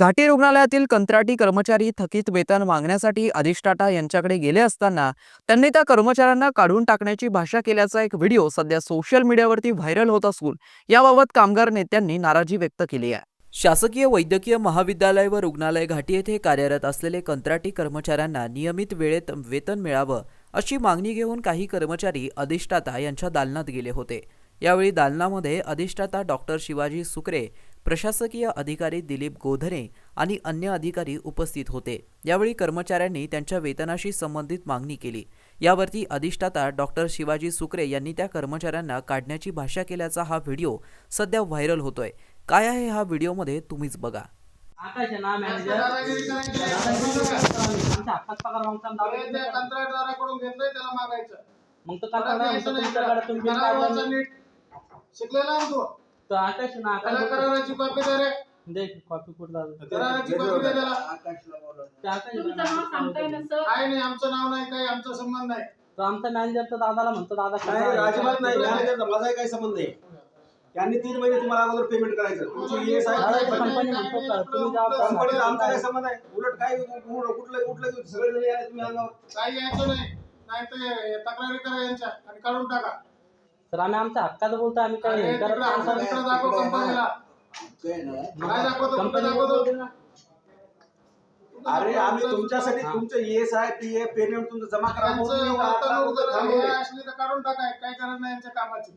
घाटी रुग्णालयातील कंत्राटी कर्मचारी थकीत वेतन मागण्यासाठी अधिष्ठाता यांच्याकडे गेले असताना त्यांनी त्या कर्मचाऱ्यांना काढून टाकण्याची भाषा केल्याचा एक व्हिडिओ सध्या सोशल मीडियावरती व्हायरल होत असून याबाबत कामगार नेत्यांनी नाराजी व्यक्त केली आहे. शासकीय वैद्यकीय महाविद्यालय व रुग्णालय घाटी येथे कार्यरत असलेले कंत्राटी कर्मचाऱ्यांना नियमित वेळेत वेतन मिळावं अशी मागणी घेऊन काही कर्मचारी अधिष्ठाता यांच्या दालनात गेले होते. यावेळी दालनामध्ये अधिष्ठाता डॉक्टर शिवाजी सुकरे प्रशासकीय अधिकारी दिलीप गोधरे आणि अन्य अधिकारी उपस्थित होते. यावेळी कर्मचाऱ्यांनी त्यांच्या वेतनाशी संबंधित मागणी केली. यावरती अधिष्ठाता डॉक्टर शिवाजी सुकरे यांनी त्या कर्मचाऱ्यांना काढण्याची भाषा केल्याचा हा व्हिडिओ सध्या व्हायरल होतोय. काय आहे हा व्हिडिओमध्ये तुम्हीच बघा. आकाश ना मॅनेजर. पगार कंत्राटदाराकडून घेतलंय त्याला मागायचं. मग तो कंत्राटदार म्हणतो तुमच्याकडे तुम्ही शिकलेला आहे तू. तो आकाश आहे ना त्याला आकाश कराराची कॉपी दे रे. दे कॉपी कुठला कराराची कॉपी दे त्याला. ते आकाश आहे तुमचं ना, नाव सांगताय ना सर काय नाही आमचं नाव नाही काही आमचा संबंध नाही तो आमचा मॅनेजर तर दादाला म्हणतो दादा नाही आहे. अजिबात नाही. मॅनेजरचा माझाही काही संबंध नाही. त्यांनी तीन महिने तुम्हाला अगोदर पेमेंट करायचं. तुमची ES आहे. दादा, कंपनी म्हणतो का तुम्ही जा कंपनीचा आमचा काय संबंध आहे उलट काय कुठलं कुठलं कुठलं सगळे जण आले तुम्ही अंगावर. काही यायचं नाही. नाही ते तक्रारी करा यांच्या आणि काढून टाका. तर आम्ही आमच्या हक्कात बोलतो आम्ही हे करत नाही. दाखव कंपनीला काय दाखवतो कुठं कंपनी दाखवतो बोलते ना. अरे आम्ही तुमच्यासाठी तुमचं ES आहे पी एफ पेमेंट तुमचं जमा करा म्हणून यांचं तुम्ही आता वर्तणूक जर थांबवले. हे असली तर काढून टाकाय काय गरज नाही यांच्या कामाची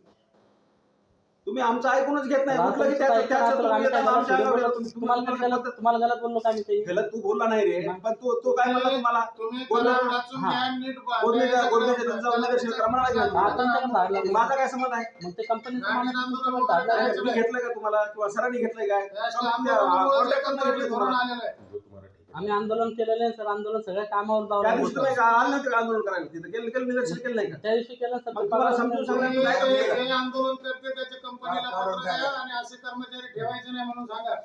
तुम्ही आमचं ऐकूनच घेत नाही. कुठलं की त्याचं त्याचं तुम्ही येतात आमच्या तुम्ही- तुम्हाला तुम्ही- गलत तुम्हाला गलत बोललो का आम्ही ते? गलत तू बोलला नाही रे. पण तू तो काय म्हणला तुम्हाला? तुम्ही बोललो. करार वाचून हा. घ्या नीट बा- गोडमेच्या- गोडमेच्या त्याला- तुमचं उल्लेख त्याला- प्रमाणात घ्या. हा, तुमच्याकडे धाडला नाही. माझा काय संबंध आहे? मग ते कंपनीचं माणूस तुमच्याकडे धाडला. तुम्ही घेतलंय का तुम्हाला? किंवा सरांनी घेतलंय काय? कॉन्ट्रॅक्टरने कंत्राटी धोरण तुम्हाला. आलेलं आहे. आम्ही आंदोलन केलेलं आहे सर. आंदोलन सगळ्या कामावर त्या जावं दिवशी तुम्ही का आलं नव्हतं का आंदोलन करायला तिथं केलं केलं निदर्शन केलं नाही का? त्या दिवशी केलं सर. मग तुम्हाला समजून सांगा. हे हे- हे आंदोलन करते त्याच्या कंपनीला पत्र द्या. आणि असे कर्मचारी ठेवायचे नाही म्हणून सांगा.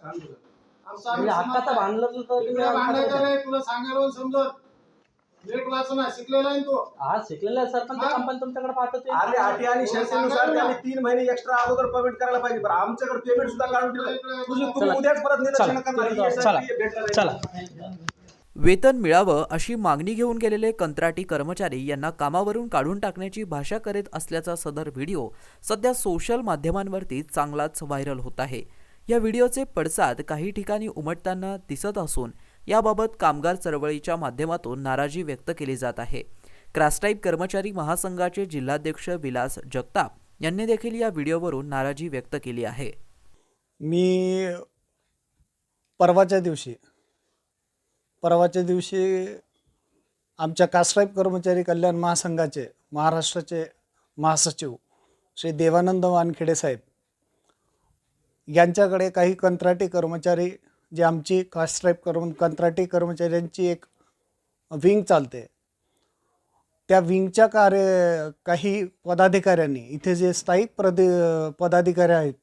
आमचा म्हणजे हक्काचं भांडलं तर तुम्ही इकडे भांडायचं नाही तुला सांगायला समजत नीट वाचना शिकलेला आहे तू. हा शिकलेलं आहे सर पण ते हा. कंपनी तुमच्याकडे पाठवते अरे अटी आणि शर्तीनुसार त्यांनी तीन महिने एक्स्ट्रा अगोदर पेमेंट करायला पाहिजे. बरं आमच्याकडे पेमेंट सुद्धा काढून ठेवलं तुझी तुम्ही चला. उद्याच परत निदर्शन चला. करणार चला. ESI, चला. वेतन मिळावं अशी मागणी घेऊन गेलेले कंत्राटी कर्मचारी यांना कामावरून काढून टाकण्याची भाषा करीत असल्याचा सदर व्हिडिओ सध्या सोशल माध्यमांवरती चांगलाच व्हायरल होत आहे. या व्हिडिओचे पडसाद काही ठिकाणी उमटताना दिसत असून याबाबत कामगार चळवळीच्या माध्यमातून नाराजी व्यक्त केली जात आहे. क्रास्टाईप कर्मचारी महासंघाचे जिल्हाध्यक्ष विलास जगताप यांनी देखील या व्हिडिओवरून नाराजी व्यक्त केली आहे. मी परवाच्या दिवशी परवाच्या दिवशी आमच्या कासराईब कर्मचारी कल्याण महासंघाचे महाराष्ट्राचे महासचिव श्री देवानंद वानखेडे साहेब यांच्याकडे काही कंत्राटी कर्मचारी जे आमची कास्ट्राईप कर्म कंत्राटी कर्मचाऱ्यांची एक विंग चालते. त्या विंगच्या कार्य काही पदाधिकाऱ्यांनी इथे जे स्थायिक प्रदि पदाधिकारी आहेत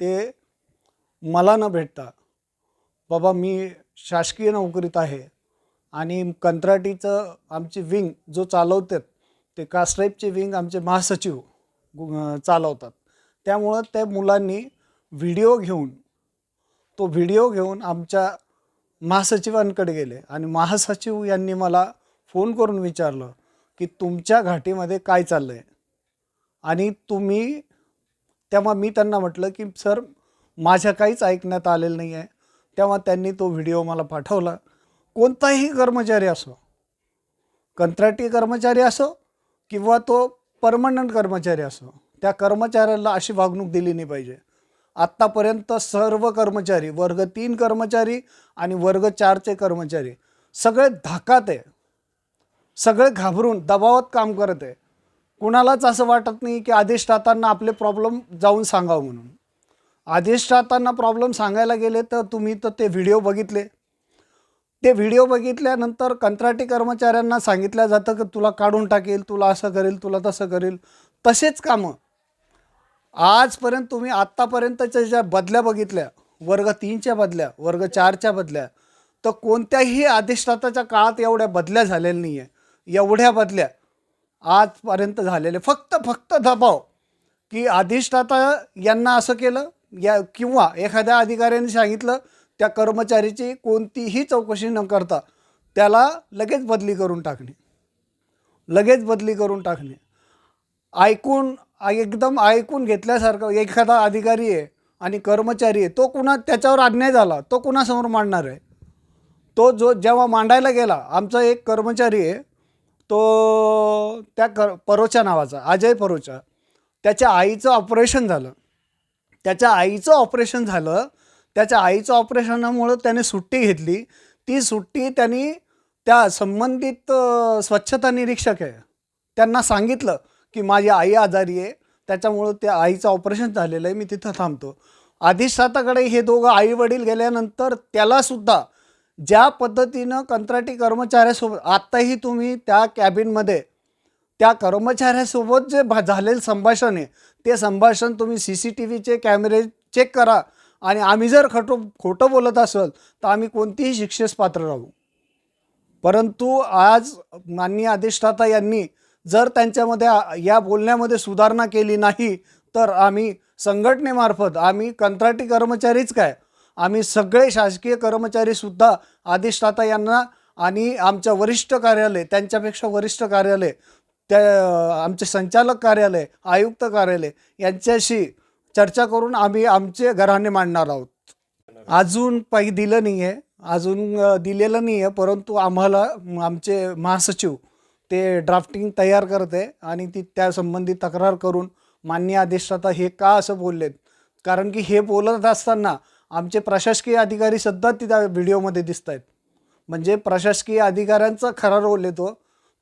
ते मला न भेटता बाबा मी शासकीय नोकरीत आहे. आणि कंत्राटीचं आमची विंग जो चालवतात ते कास्ट्राईपचे विंग आमचे महासचिव चालवतात. त्यामुळं त्या मुलांनी व्हिडिओ घेऊन तो व्हिडिओ घेऊन आमच्या महासचिवांकडे गेले. आणि महासचिव यांनी मला फोन करून विचारलं की तुमच्या घाटीमध्ये काय चाललं आहे आणि तुम्ही तेव्हा मी त्यांना म्हटलं की सर माझ्या काहीच ऐकण्यात आलेलं नाही आहे तेव्हा त्यांनी तो व्हिडिओ मला पाठवला. कोणताही कर्मचारी असो कंत्राटी कर्मचारी असो किंवा तो परमनंट कर्मचारी असो त्या कर्मचाऱ्याला अशी वागणूक दिली नाही पाहिजे. आत्तापर्यंत सर्व कर्मचारी वर्ग तीन कर्मचारी आणि वर्ग चारचे कर्मचारी सगळे धाकात आहे. सगळे घाबरून दबावात काम करत आहे. कुणालाच असं वाटत नाही की अधिष्ठातांना आपले प्रॉब्लेम जाऊन सांगावं म्हणून. अधिष्ठातांना प्रॉब्लेम सांगायला गेले तर तुम्ही तर ते व्हिडिओ बघितले. ते व्हिडिओ बघितल्यानंतर कंत्राटी कर्मचाऱ्यांना सांगितलं जातं की तुला काढून टाकेल तुला असं करेल तुला तसं करेल. तसेच कामं. आजपर्यंत तुम्ही आत्तापर्यंतच्या ज्या बदल्या बघितल्या वर्ग तीनच्या बदल्या वर्ग चारच्या बदल्या तर कोणत्याही अधिष्ठाताच्या काळात एवढ्या बदल्या झालेल्या नाही आहे एवढ्या बदल्या आजपर्यंत झालेले फक्त फक्त दबाव की अधिष्ठाता यांना असं केलं या किंवा एखाद्या अधिकाऱ्याने सांगितलं त्या कर्मचारीची कोणतीही चौकशी न करता त्याला लगेच बदली करून टाकणे. लगेच बदली करून टाकणे. ऐकून एकदम ऐकून घेतल्यासारखं एखादा अधिकारी आहे आणि कर्मचारी आहे तो कुणा त्याच्यावर अन्याय झाला तो कुणासमोर मांडणार आहे? तो जो जेव्हा मांडायला गेला आमचा एक कर्मचारी आहे तो त्या कर परोचा नावाचा अजय परोचा त्याच्या आईचं ऑपरेशन झालं. त्याच्या आईचं ऑपरेशन झालं. त्याच्या आईचं ऑपरेशनामुळं त्याने सुट्टी घेतली. ती सुट्टी त्यांनी त्या संबंधित स्वच्छता निरीक्षक आहे त्यांना सांगितलं की माझी आई आजारी आहे. त्याच्यामुळं त्या आईचं ऑपरेशन झालेलं आहे. मी तिथं थांबतो. अधिष्ठाताकडे हे दोघं आई वडील गेल्यानंतर त्यालासुद्धा ज्या पद्धतीनं कंत्राटी कर्मचाऱ्यासोबत आत्ताही तुम्ही त्या कॅबिनमध्ये त्या कर्मचाऱ्यासोबत जे भा झालेलं संभाषण आहे ते संभाषण तुम्ही सी सी टी व्हीचे कॅमेरे चेक करा. आणि आम्ही जर खटो खोटं बोलत असेल तर आम्ही कोणतीही शिक्षेस पात्र राहू. परंतु आज माननीय अधिष्ठाता यांनी जर त्यांच्यामध्ये या बोलण्यामध्ये सुधारणा केली नाही तर आम्ही संघटनेमार्फत आम्ही कंत्राटी कर्मचारीच काय? आम्ही सगळे शासकीय कर्मचारीसुद्धा अधिष्ठाता यांना आणि आमच्या वरिष्ठ कार्यालय त्यांच्यापेक्षा वरिष्ठ कार्यालय त्या आमचे संचालक कार्यालय आयुक्त कार्यालय यांच्याशी चर्चा करून आम्ही आमचे घराणे मांडणार आहोत. अजून काही दिलं नाही आहे अजून दिलेलं नाही आहे परंतु आम्हाला आमचे महासचिव ते ड्राफ्टिंग तयार करत आहे आणि ती त्या संबंधी तक्रार करून मान्य अधिष्ठाता हे का असं बोललेत? कारण की हे बोलत असताना आमचे प्रशासकीय अधिकारी सुद्धा तिथ्या व्हिडिओमध्ये दिसत आहेत म्हणजे प्रशासकीय अधिकाऱ्यांचा खरा रोल येतो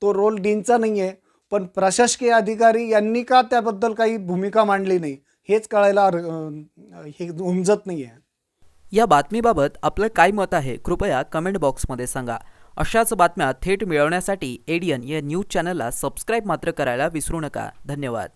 तो. रोल डीनचा नाही आहे पण प्रशासकीय अधिकारी यांनी का त्याबद्दल काही भूमिका मांडली नाही हेच कळायला हे उमजत नाही आहे या बातमीबाबत आपलं काय मत आहे कृपया कमेंट बॉक्समध्ये सांगा. अशाच बातम्या थेट मिळवण्यासाठी एडियन या न्यूज चॅनलला सबस्क्राईब मात्र करायला विसरू नका. धन्यवाद.